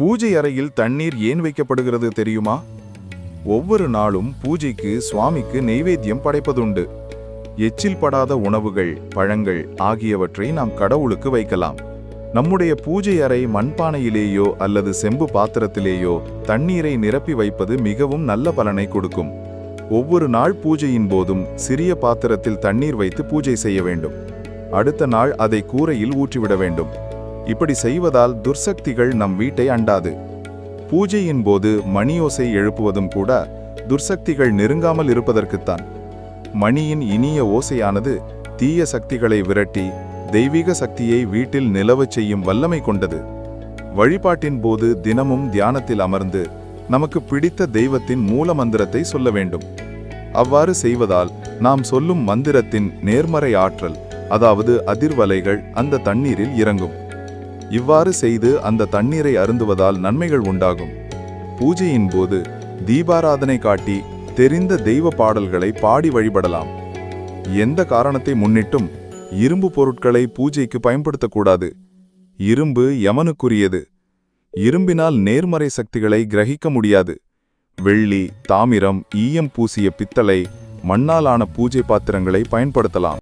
பூஜை அறையில் தண்ணீர் ஏன் வைக்கப்படுகிறது தெரியுமா? ஒவ்வொரு நாளும் பூஜைக்கு சுவாமிக்கு நெய்வேத்தியம் படைப்பதுண்டு. எச்சில் படாத உணவுகள் பழங்கள் ஆகியவற்றை நாம் கடவுளுக்கு வைக்கலாம். நம்முடைய பூஜை அறை மண்பானையிலேயோ அல்லது செம்பு பாத்திரத்திலேயோ தண்ணீரை நிரப்பி வைப்பது மிகவும் நல்ல பலனை கொடுக்கும். ஒவ்வொரு நாள் பூஜையின் போதும் சிறிய பாத்திரத்தில் தண்ணீர் வைத்து பூஜை செய்ய வேண்டும். அடுத்த நாள் அதை கூரையில் ஊற்றிவிட வேண்டும். இப்படி செய்வதால் துர்சக்திகள் நம் வீட்டை அண்டாது. பூஜையின் போது மணியோசை எழுப்புவதும் கூட துர்சக்திகள் நெருங்காமல் இருப்பதற்குத்தான். மணியின் இனிய ஓசையானது தீய சக்திகளை விரட்டி தெய்வீக சக்தியை வீட்டில் நிலவச் செய்யும் வல்லமை கொண்டது. வழிபாட்டின் போது தினமும் தியானத்தில் அமர்ந்து நமக்கு பிடித்த தெய்வத்தின் மூல மந்திரத்தை சொல்ல வேண்டும். அவ்வாறு செய்வதால் நாம் சொல்லும் மந்திரத்தின் நேர்மறை ஆற்றல் அதாவது அதிர்வலைகள் அந்த தண்ணீரில் இறங்கும். இவ்வாறு செய்து அந்த தண்ணீரை அருந்துவதால் நன்மைகள் உண்டாகும். பூஜையின் போது தீபாராதனை காட்டி தெரிந்த தெய்வ பாடல்களை பாடி வழிபடலாம். எந்த காரணத்தை முன்னிட்டும் இரும்பு பொருட்களை பூஜைக்கு பயன்படுத்தக்கூடாது. இரும்பு யமனுக்குரியது. இரும்பினால் நேர்மறை சக்திகளை கிரகிக்க முடியாது. வெள்ளி தாமிரம் ஈயம் பூசிய பித்தளை மண்ணாலான பூஜை பாத்திரங்களை பயன்படுத்தலாம்.